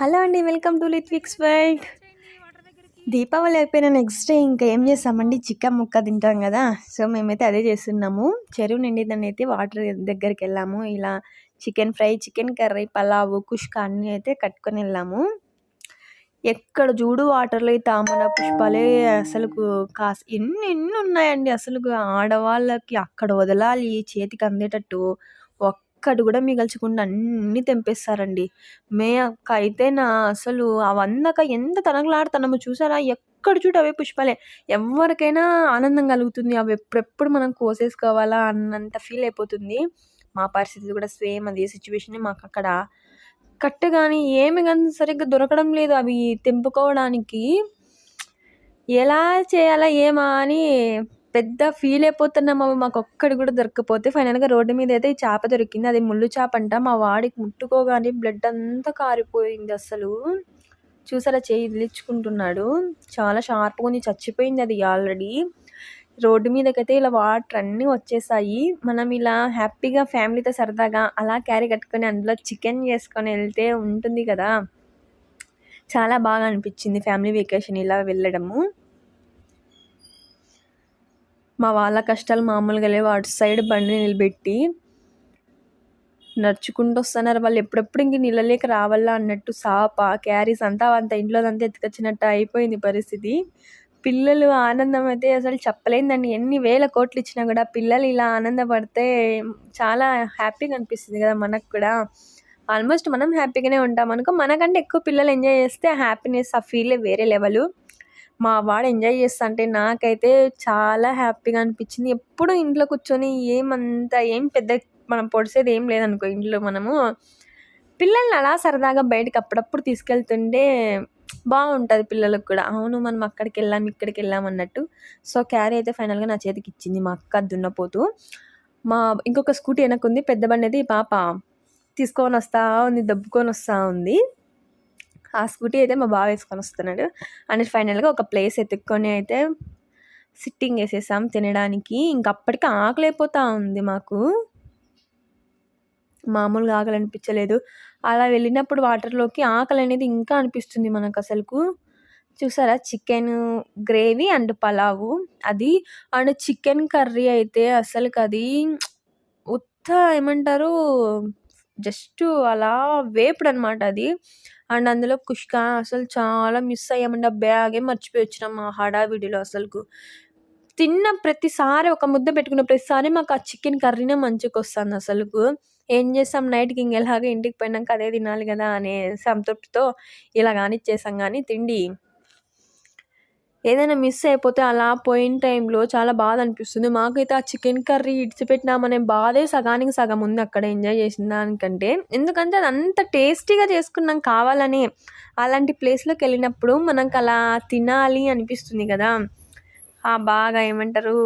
Hello అండి welcome to Litviks world Deepavali అయిపోయిన next day ఇంకా ఏం చేస్తామండి? చికెన్ ముక్క తింటాం కదా. సో మేమైతే అదే చేస్తున్నాము. చెరువు నిండి దాన్ని అయితే వాటర్ దగ్గరికి వెళ్ళాము. ఇలా chicken fry chicken curry pulao kushka అన్నీ అయితే కట్టుకొని వెళ్ళాము. ఎక్కడ చూడు వాటర్లో ఈ తామర పుష్పాలే అసలు కాస్ ఎన్ని ఎన్ని ఉన్నాయండి అసలు ఆడవాళ్ళకి అక్కడ వదలాలి చేతికి అందేటట్టు. ఒక్కటి కూడా మిగల్చకుండా అన్నీ తెంపేస్తారండి. మే అక్క అయితే నా అసలు అవందాక ఎంత తనకలాడుతున్నామో చూసారా? ఎక్కడ చూడు అవే పుష్పాలే. ఎవరికైనా ఆనందం కలుగుతుంది. అవి ఎప్పుడెప్పుడు మనం కోసేసుకోవాలా అన్నంత ఫీల్ అయిపోతుంది. మా పరిస్థితి కూడా సేమ్ అదే సిచ్యువేషన్ మాకు అక్కడ. కట్ట కానీ ఏమి కానీ సరిగ్గా దొరకడం లేదు అవి తెంపుకోవడానికి. ఎలా చేయాలా ఏమా అని పెద్ద ఫీల్ అయిపోతున్నాం అవి మాకు ఒక్కడి కూడా దొరకకపోతే ఫైనల్గా రోడ్డు మీద అయితే ఈ చేప దొరికింది. అది ముళ్ళు చేప అంట. మా వాడికి ముట్టుకోగానే బ్లడ్ అంతా కారిపోయింది అసలు. చూసారా చేయి ఇదిలించుకుంటున్నాడు చాలా షార్ప్గా ఉంది చచ్చిపోయింది అది ఆల్రెడీ రోడ్డు మీదకైతే ఇలా వాటర్ అన్నీ వచ్చేసాయి. మనం ఇలా హ్యాపీగా ఫ్యామిలీతో సరదాగా అలా క్యారీ కట్టుకొని అందులో చికెన్ చేసుకొని వెళ్తే ఉంటుంది కదా. చాలా బాగా అనిపించింది ఫ్యామిలీ వెకేషన్ ఇలా వెళ్ళడము. మా వాళ్ళ కష్టాలు మామూలుగా లేవు. అటు సైడ్ బండి నిలబెట్టి నడుచుకుంటూ వస్తున్నారు. వాళ్ళు ఎప్పుడెప్పుడు ఇంక నీళ్ళలేక రావాలా అన్నట్టు సాప క్యారీస్ అంతా అంత ఇంట్లో అంతా ఎత్తుకొచ్చినట్టు అయిపోయింది పరిస్థితి. పిల్లలు ఆనందం అయితే అసలు చెప్పలేందండి. ఎన్ని వేల కోట్లు ఇచ్చినా కూడా పిల్లలు ఇలా ఆనందపడితే చాలా హ్యాపీగా అనిపిస్తుంది కదా మనకు కూడా. ఆల్మోస్ట్ మనం హ్యాపీగానే ఉంటాం. అనుకో మనకంటే ఎక్కువ పిల్లలు ఎంజాయ్ చేస్తే హ్యాపీనెస్ ఆ ఫీలే వేరే లెవెల్. మా వాడు ఎంజాయ్ చేస్తా అంటే నాకైతే చాలా హ్యాపీగా అనిపించింది. ఎప్పుడు ఇంట్లో కూర్చొని ఏమంతా ఏం పెద్ద మనం పొడిసేది ఏం లేదనుకో ఇంట్లో మనము. పిల్లల్ని అలా సరదాగా బయటకు అప్పుడప్పుడు తీసుకెళ్తుంటే బాగుంటుంది పిల్లలకు కూడా. అవును మనం అక్కడికి వెళ్ళాం ఇక్కడికి వెళ్ళాం అన్నట్టు. సో క్యారీ అయితే ఫైనల్గా నా చేతికి ఇచ్చింది మా అక్క దున్నపోతూ. మా ఇంకొక స్కూటీ వెనక్కుంది పెద్ద బండి అయితే ఈ పాప తీసుకొని వస్తా ఉంది దబ్బుకొని వస్తూ ఉంది. ఆ స్కూటీ అయితే మా బావ వేసుకొని వస్తున్నాడు. అండ్ ఫైనల్గా ఒక ప్లేస్ ఎత్తుక్కొని అయితే సిట్టింగ్ వేసేసాం తినడానికి. ఇంకప్పటికి ఆకలి అయిపోతూ ఉంది మాకు. మామూలుగా ఆకలి అనిపించలేదు. అలా వెళ్ళినప్పుడు వాటర్లోకి ఆకలి అనేది ఇంకా అనిపిస్తుంది మనకు అసలుకు. చూసారా? Chicken gravy and pulao. అది అండ్ చికెన్ కర్రీ అయితే అసలుకి అది ఉత్త ఏమంటారు? జస్ట్ అలా వేపుడు అనమాట అది. అండ్ అందులో కుష్క అసలు చాలా మిస్ అయ్యామండి ఆ బ్యాగే మర్చిపోయి వచ్చినాం ఆ హడావిడిలో అసలుకు. తిన్న ప్రతిసారి ఒక ముద్ద పెట్టుకున్న ప్రతిసారి మాకు ఆ చికెన్ కర్రీనే మంచిగా వస్తుంది అసలుకు. ఏం చేస్తాం నైట్కి ఇంక ఇంటికి పోయినాక అదే తినాలి కదా అనే సంతృప్తితో ఇలా కానిచ్చేసాం. కానీ తిండి ఏదైనా మిస్ అయిపోతే అలా పోయిన టైంలో చాలా బాధ అనిపిస్తుంది. మాకైతే ఆ చికెన్ కర్రీ ఇడిచిపెట్టినామనే బాధే సగానికి సగం ఉంది అక్కడ ఎంజాయ్ చేసిన దానికంటే. ఎందుకంటే అది అంత టేస్టీగా చేసుకున్నాం కావాలని అలాంటి ప్లేస్లోకి వెళ్ళినప్పుడు మనకు అలా తినాలి అనిపిస్తుంది కదా. బాగా ఏమంటారు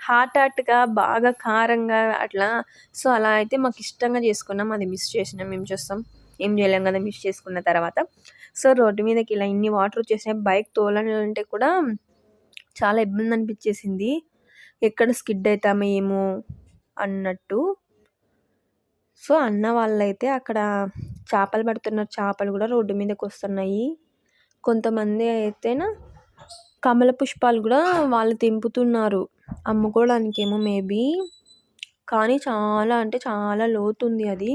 హాట్ హాట్గా బాగా కారంగా అట్లా. సో అలా అయితే మాకు ఇష్టంగా చేసుకున్నాం. అది మిస్ చేసినాం. మేము చూస్తాం? ఏం చేయలేం కదా మిస్ చేసుకున్న తర్వాత. సో రోడ్డు మీదకి ఇలా ఇన్ని వాటర్ వచ్చేసినాయి. బైక్ తోలాలంటే కూడా చాలా ఇబ్బంది అనిపించేసింది. ఎక్కడ స్కిడ్ అవుతామో ఏమో అన్నట్టు. సో అన్న వాళ్ళైతే అక్కడ చేపలు పడుతున్నారు. చేపలు కూడా రోడ్డు మీదకి వస్తున్నాయి. కొంతమంది అయితేనా కమల పుష్పాలు కూడా వాళ్ళు తెంపుతున్నారు. అమ్ముకోవడానికేమో మేబీ. కానీ చాలా అంటే చాలా లోతుంది అది.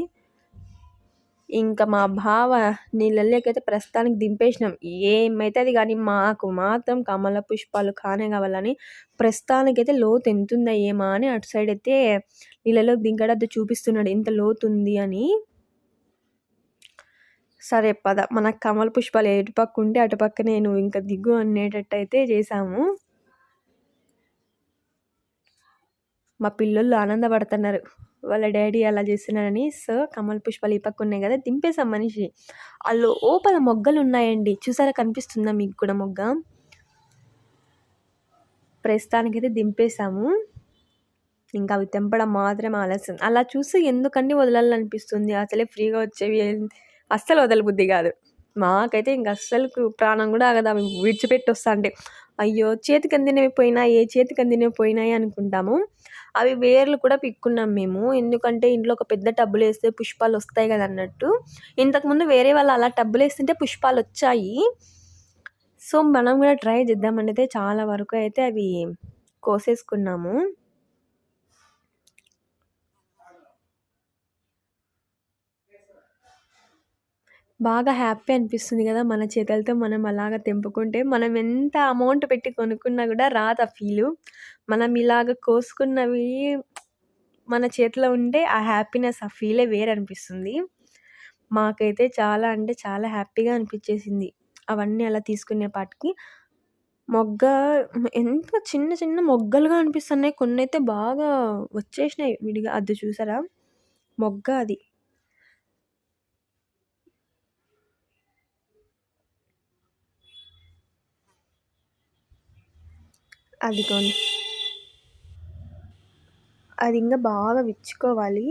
ఇంకా మా బావ నీళ్ళలోకైతే ప్రస్తుతానికి దింపేసినాం. ఏమైతుంది కానీ మాకు మాత్రం కమల పుష్పాలు కానే కావాలని ప్రస్తుతానికైతే లోతు ఎంత ఉందా ఏమా అని అటు సైడ్ అయితే నీళ్ళలోకి దింకడద్దు చూపిస్తున్నాడు. ఎంత లోతు ఉంది అని. సరే పద మనకు కమల పుష్పాలు ఎటుపక్క ఉంటే అటుపక్క నేను ఇంకా దిగు అనేటట్టు అయితే చేసాము మా పిల్లలు ఆనందపడుతున్నారు. వాళ్ళ డాడీ అలా చేస్తున్నారని సో కమల్ పుష్పాలు ఈ పక్క ఉన్నాయి కదా దింపేసాం మనిషి. ఆ లోపల మొగ్గలు ఉన్నాయండి. చూసారా కనిపిస్తుందా మీకు కూడా మొగ్గ? ప్రస్తుతానికైతే దింపేసాము ఇంకా అవి తెంపడం మాత్రమే ఆలస్యం. అలా చూసి ఎందుకండి వదలాలనిపిస్తుంది? అసలే ఫ్రీగా వచ్చేవి అస్సలు వదలబుద్ధి కాదు. మాకైతే ఇంక అస్సలు ప్రాణం కూడా ఆగదు. విడిచిపెట్టి వస్తా అంటే అయ్యో చేతికి అందినవి పోయినాయి చేతికి అందినవి పోయినాయి అనుకుంటాము. అవి వేర్లు కూడా పిక్కున్నాం మేము. ఎందుకంటే ఇంట్లో ఒక పెద్ద టబ్బులు వేస్తే పుష్పాలు వస్తాయి కదా అన్నట్టు. ఇంతకుముందు వేరే వాళ్ళు అలా టబ్బులు వేస్తుంటే పుష్పాలు వచ్చాయి. సో మనం కూడా ట్రై చేద్దామని అయితే చాలా వరకు అయితే అవి కోసేసుకున్నాము. బాగా హ్యాపీ అనిపిస్తుంది కదా మన చేతులతో మనం అలాగ తెంపుకుంటే. మనం ఎంత అమౌంట్ పెట్టి కొనుక్కున్నా కూడా రాదు ఆ ఫీలు. మనం ఇలాగ కోసుకున్నవి మన చేతిలో ఉంటే ఆ హ్యాపీనెస్ ఆ ఫీలే వేరే అనిపిస్తుంది. మాకైతే చాలా అంటే చాలా హ్యాపీగా అనిపించేసింది. అవన్నీ అలా తీసుకునేపాటికి మొగ్గ ఎంత చిన్న చిన్న మొగ్గలుగా అనిపిస్తున్నాయి. కొన్ని అయితే బాగా వచ్చేసినాయి విడిగా. అది చూసారా? మొగ్గ అది. అదిగోండి. అది ఇంకా బాగా విచ్చుకోవాలి.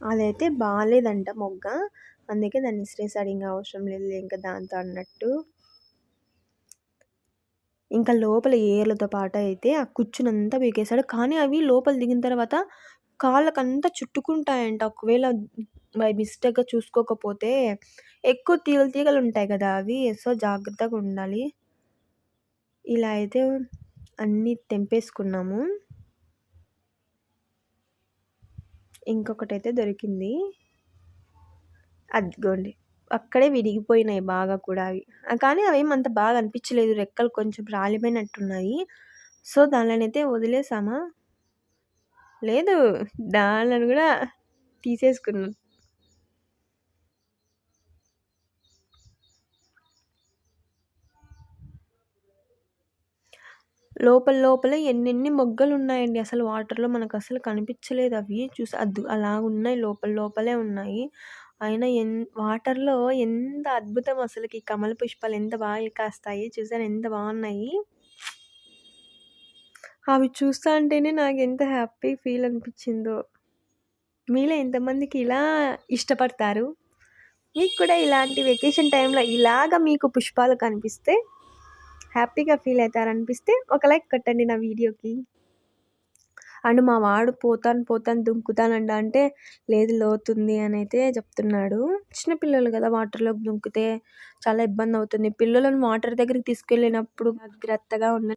అదైతే బాగాలేదంట మొగ్గ. అందుకే దాన్ని ఇసిరేసాడు ఇంకా అవసరం లేదు ఇంకా దాంతో అన్నట్టు. ఇంకా లోపల ఏర్లతో పాటు అయితే ఆ కుచ్చునంతా పీకేశాడు. కానీ అవి లోపల దిగిన తర్వాత కాళ్ళకంతా చుట్టుకుంటాయంట. ఒకవేళ బై మిస్టేక్గా చూసుకోకపోతే ఎక్కువ తీగలు తీగలు ఉంటాయి కదా అవి. సో జాగ్రత్తగా ఉండాలి. ఇలా అయితే అన్నీ తెంపేసుకున్నాము. ఇంకొకటైతే దొరికింది. అదిగోండి. అక్కడే విరిగిపోయినాయి బాగా కూడా అవి. కానీ అవి అంత బాగా అనిపించలేదు. రెక్కలు కొంచెం రాలిపోయినట్టున్నాయి. సో దానిలోనైతే వదిలేసామా? లేదు. దానిని కూడా తీసేసుకున్నాం. లోపల లోపల ఎన్నెన్ని మొగ్గలు ఉన్నాయండి అసలు వాటర్లో మనకు అసలు కనిపించలేదు. అవి చూసి అద్దు అలా ఉన్నాయి లోపల లోపలే ఉన్నాయి. అయినా ఎన్ వాటర్లో ఎంత అద్భుతం అసలుకి. కమల పుష్పాలు ఎంత బాగా కాస్తాయి చూసాను ఎంత బాగున్నాయి అవి చూస్తా అంటేనే నాకు ఎంత హ్యాపీ ఫీల్ అనిపించిందో. మీలో ఎంతమందికి ఇలా ఇష్టపడతారు? మీకు కూడా ఇలాంటి వెకేషన్ టైంలో ఇలాగ మీకు పుష్పాలు కనిపిస్తే హ్యాపీగా ఫీల్ అవుతారనిపిస్తే ఒక లైక్ కట్టండి నా వీడియోకి. అండ్ మా వాడు పోతాను పోతాను దుంకుతానండి అంటే లేదు లోతుంది అని అయితే చెప్తున్నాడు చిన్నపిల్లలు కదా వాటర్లోకి దుంకితే చాలా ఇబ్బంది అవుతుంది. పిల్లలను వాటర్ దగ్గరికి తీసుకెళ్ళినప్పుడు జాగ్రత్తగా ఉన్న